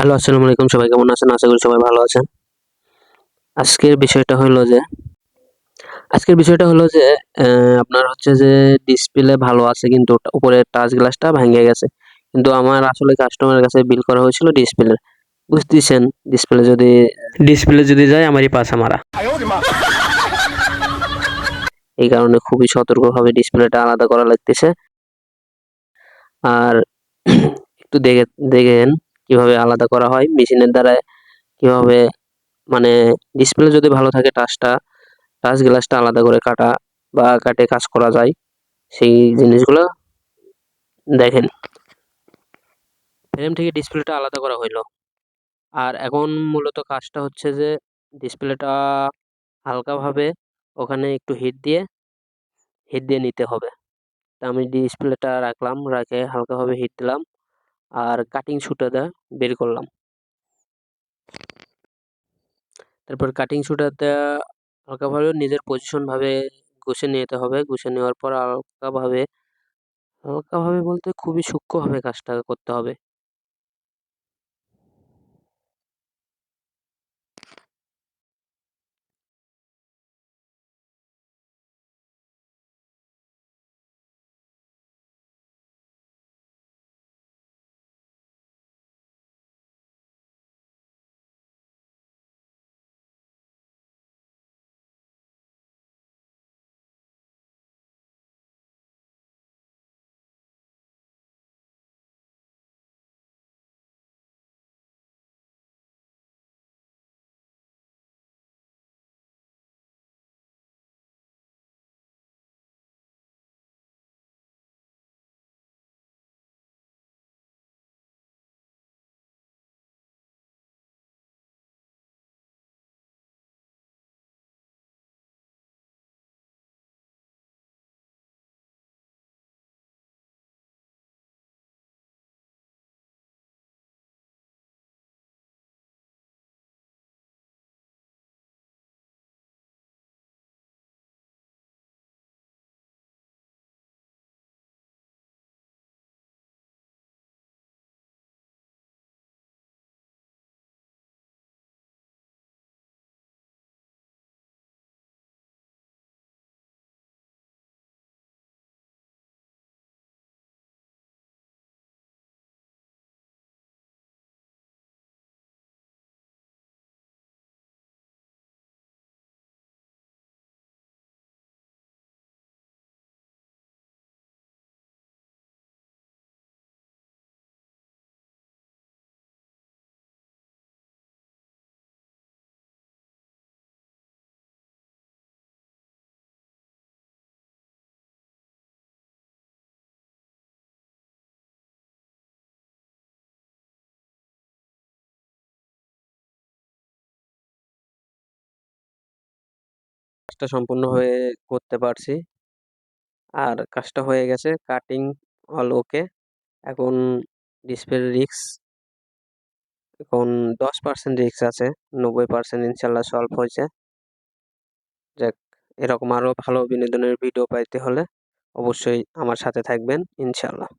Hello আসসালামু আলাইকুম। সবাই কেমন আছেন? আশা করি সবাই ভালো আছেন। আজকের বিষয়টা হলো যে আজকের বিষয়টা হলো যে আপনার হচ্ছে যে ডিসপ্লে ভালো আছে কিন্তু উপরের টাচ গ্লাসটা ভেঙে গেছে। কিন্তু আমার আসলে কাস্টমারের কাছে বিল করা হয়েছিল ডিসপ্লে বুঝতেছেন? ডিসপ্লে যদি ডিসপ্লে যদি যায় আমারই পাশা মারা। এই কারণে খুবই সতর্কভাবে ডিসপ্লেটা আলাদা করা লাগতেছে। আর একটু দেখে দেখেন কীভাবে আলাদা করা হয়, মেশিনের দ্বারা কীভাবে মানে ডিসপ্লে যদি ভালো থাকে টাচটা টাচ গ্লাসটা আলাদা করে কাটা বা কাটে কাজ করা যায়, সেই জিনিসগুলো দেখেন। ফ্রেম থেকে ডিসপ্লেটা আলাদা করা হইল। আর এখন মূলত কাজটা হচ্ছে যে ডিসপ্লেটা হালকাভাবে ওখানে একটু হিট দিয়ে হিট দিয়ে নিতে হবে। তা আমি ডিসপ্লেটা রাখলাম, রাখে হালকাভাবে হিট দিলাম। আর কাটিং সুটাটা বের করলাম। তারপর কাটিং সুটাতে হালকাভাবে নিজের পজিশনভাবে ভাবে ঘষে নিতে হবে। গুছে নেওয়ার পর হালকাভাবে হালকাভাবে বলতে খুবই সূক্ষ্মভাবে কাজটা করতে হবে। কাজটা সম্পূর্ণ হয়ে করতে পারছি। আর কাজটা হয়ে গেছে কাটিং অল ওকে এখন ডিসপ্লে রিক্স এখন দশ পার্সেন্ট রিক্স আছে, নব্বই পার্সেন্ট ইনশাল্লাহ সলভ হয়েছে। যাক, এরকম আরও ভালো বিনোদনের ভিডিও পাইতে হলে অবশ্যই আমার সাথে থাকবেন ইনশাল্লাহ।